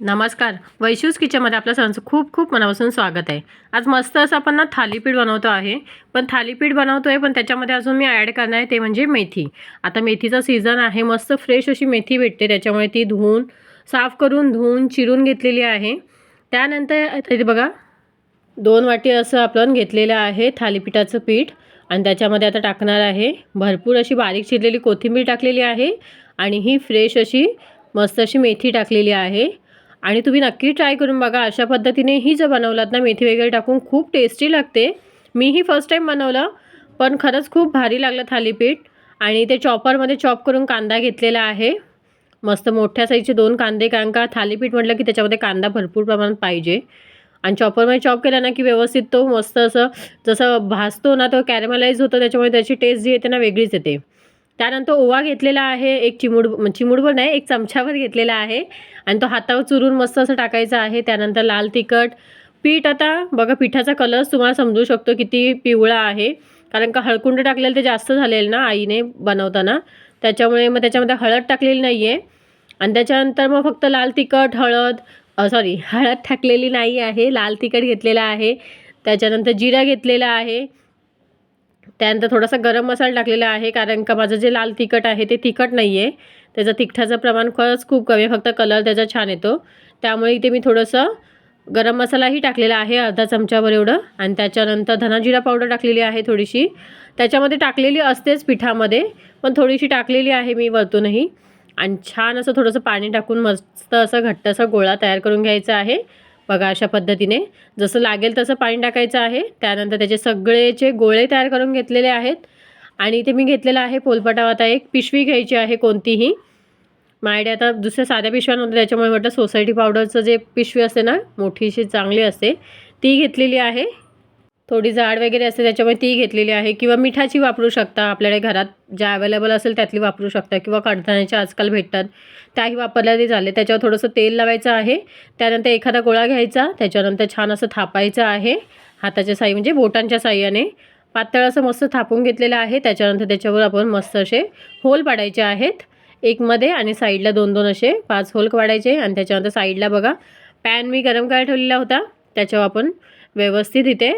नमस्कार. वैशूज किचनमध्ये आपल्या सर्वांचं खूप खूप मनापासून स्वागत आहे. आज मस्त असं आपण ना थालीपीठ बनवतो आहे. पण थालीपीठ बनवतो आहे पण त्याच्यामध्ये अजून मी ॲड करणार आहे ते म्हणजे मेथी. आता मेथीचा सीझन आहे मस्त फ्रेश अशी मेथी भेटते. त्याच्यामुळे ती धुवून साफ करून धुवून चिरून घेतलेली आहे. त्यानंतर इथे बघा दोन वाटी असं आपण घेतलेलं आहे थालीपीठाचं पीठ. आणि त्याच्यामध्ये आता टाकणार आहे भरपूर अशी बारीक चिरलेली कोथिंबीर टाकलेली आहे. आणि ही फ्रेश अशी मस्त अशी मेथी टाकलेली आहे. आणि तुम्ही नक्की ट्राय करून बघा. अशा पद्धतीने ही जर बनवलात ना मेथी वगैरे टाकून खूप टेस्टी लागते. मीही फर्स्ट टाईम बनवलं पण खरंच खूप भारी लागलं थालीपीठ. आणि ते चॉपरमध्ये चॉप करून कांदा घेतलेला आहे. मस्त मोठ्या साईजचे दोन कांदे कारण का थालीपीठ म्हटलं की त्याच्यामध्ये कांदा भरपूर प्रमाणात पाहिजे. आणि चॉपरमध्ये चॉप केला ना की व्यवस्थित तो मस्त असं जसं भासतो ना तो कॅरेमलाईज होतो त्याच्यामुळे त्याची टेस्ट जी येते ना वेगळीच येते. त्यानंतर ओवा घेतलेला आहे एक चिमूड चिमूडभर नाही एक चमच्यावर घेतलेला आहे. आणि तो हातावर चुरून मस्त असं टाकायचा आहे. त्यानंतर लाल तिखट पीठ आता बघा पिठाचा कलर तुम्हाला समजू शकतो किती पिवळा आहे. कारण का हळकुंड टाकलेलं ते जास्त झालेलं ना आईने बनवताना. त्याच्यामुळे मग त्याच्यामध्ये हळद टाकलेली नाही आहे आणि त्याच्यानंतर मग फक्त लाल तिखट हळद सॉरी हळद टाकलेली नाही आहे. लाल तिखट घेतलेलं आहे. त्याच्यानंतर जिरा घेतलेला आहे. त्यानंतर थोडासा गरम मसाला टाकलेला आहे कारण का माझं जे लाल तिखट आहे ते तिखट नाही आहे त्याचं तिखटाचं प्रमाण खरंच खूप कमी आहे फक्त कलर त्याचा छान येतो. त्यामुळे इथे मी थोडंसं गरम मसालाही टाकलेला आहे अर्धा चमच्यावर एवढं. आणि त्याच्यानंतर धनाजिरा पावडर टाकलेली आहे थोडीशी. त्याच्यामध्ये टाकलेली असतेच पिठामध्ये पण थोडीशी टाकलेली आहे मी वरतूनही. आणि छान असं थोडंसं पाणी टाकून मस्त असं घट्ट असा गोळा तयार करून घ्यायचा आहे. बघा अशा पद्धतीने. जसं लागेल तसं पाणी टाकायचं आहे. त्यानंतर त्याचे सगळेचे गोळे तयार करून घेतलेले आहेत. आणि इथे मी घेतलेला आहे पोलपटाव. आता एक पिशवी घ्यायची आहे कोणतीही. माझ्याकडे आता दुसऱ्या साध्या पिशव्या नव्हत्या. त्याच्यामुळे म्हटलं सोसायटी पावडरचं जे पिशवी असते ना मोठीशी चांगली असते ती घेतलेली आहे. थोडी जाड वगैरे असते त्याच्यामुळे ती घेतलेली आहे. किंवा मिठाची वापरू शकता. आपल्याकडे घरात ज्या अवेलेबल असेल त्यातली वापरू शकता. किंवा कडधान्याच्या आजकाल भेटतात. त्याही वापरल्या ते झाले त्याच्यावर थोडंसं तेल लावायचं आहे. त्यानंतर एखादा गोळा घ्यायचा. त्याच्यानंतर छान असं थापायचं आहे. हाताच्या साई म्हणजे बोटांच्या साह्याने. पातळ असं मस्त थापून घेतलेलं आहे. त्याच्यानंतर त्याच्यावर आपण मस्त असे होल पाडायचे आहेत. एकमध्ये आणि साईडला दोन दोन असे पाच होल पाडायचे. आणि त्याच्यानंतर साईडला बघा पॅन मी गरम करायला ठेवलेला होता. त्याच्यावर आपण व्यवस्थित इथे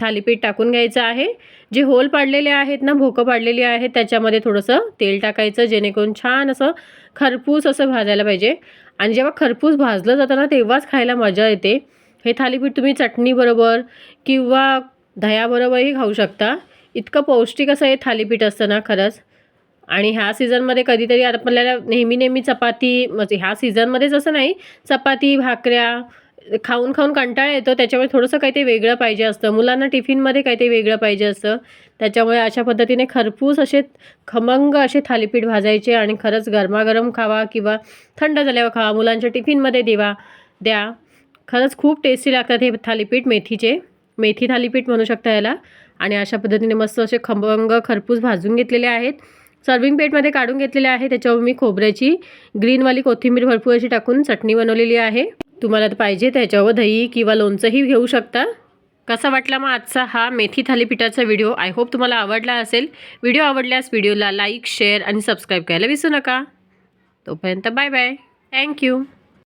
थालीपीठ टाकून घ्यायचं आहे. जे होल पाडलेले आहेत ना भोकं पाडलेली आहेत त्याच्यामध्ये थोडंसं तेल टाकायचं जेणेकरून छान असं खरपूस असं भाजायला पाहिजे. आणि जेव्हा खरपूस भाजलं जातं ना तेव्हाच खायला मजा येते. हे थालीपीठ तुम्ही चटणीबरोबर किंवा दह्याबरोबरही खाऊ शकता. इतकं पौष्टिक असं हे थालीपीठ असतं ना खरंच. आणि ह्या सीझनमध्ये कधीतरी आपल्याला नेहमी नेहमी चपाती म्हणजे ह्या सीझनमध्येच असं नाही चपाती भाकऱ्या खाऊन खाऊन कंटाळा येतो त्याच्यामुळे थोडंसं काहीतरी वेगळं पाहिजे असतं. मुलांना टिफिनमध्ये काहीतरी वेगळं पाहिजे असतं. त्याच्यामुळे अशा पद्धतीने खरपूस असे खमंग असे थालीपीठ भाजायचे आणि खरंच गरमागरम खावा किंवा थंड झाल्यावर खावा. मुलांच्या टिफिनमध्ये देवा द्या. खरंच खूप टेस्टी लागतात हे थालीपीठ मेथीचे. मेथी थालीपीठ म्हणू शकता याला. आणि अशा पद्धतीने मस्त असे खमंग खरपूस भाजून घेतलेले आहेत. सर्विंग प्लेटमध्ये काढून घेतलेले आहे. त्याच्यावर मी खोबऱ्याची ग्रीनवाली कोथिंबीर भरपूर अशी टाकून चटणी बनवलेली आहे. तुम्हाला तर पाहिजे त्याच्यावर दही किंवा लोणचंही घेऊ शकता. कसा वाटला मग आजचा हा मेथी थालीपीठाचा व्हिडिओ? आय होप तुम्हाला आवडला असेल. व्हिडिओ आवडल्यास व्हिडिओला लाईक शेअर आणि सबस्क्राईब करायला विसरू नका. तोपर्यंत बाय बाय थँक्यू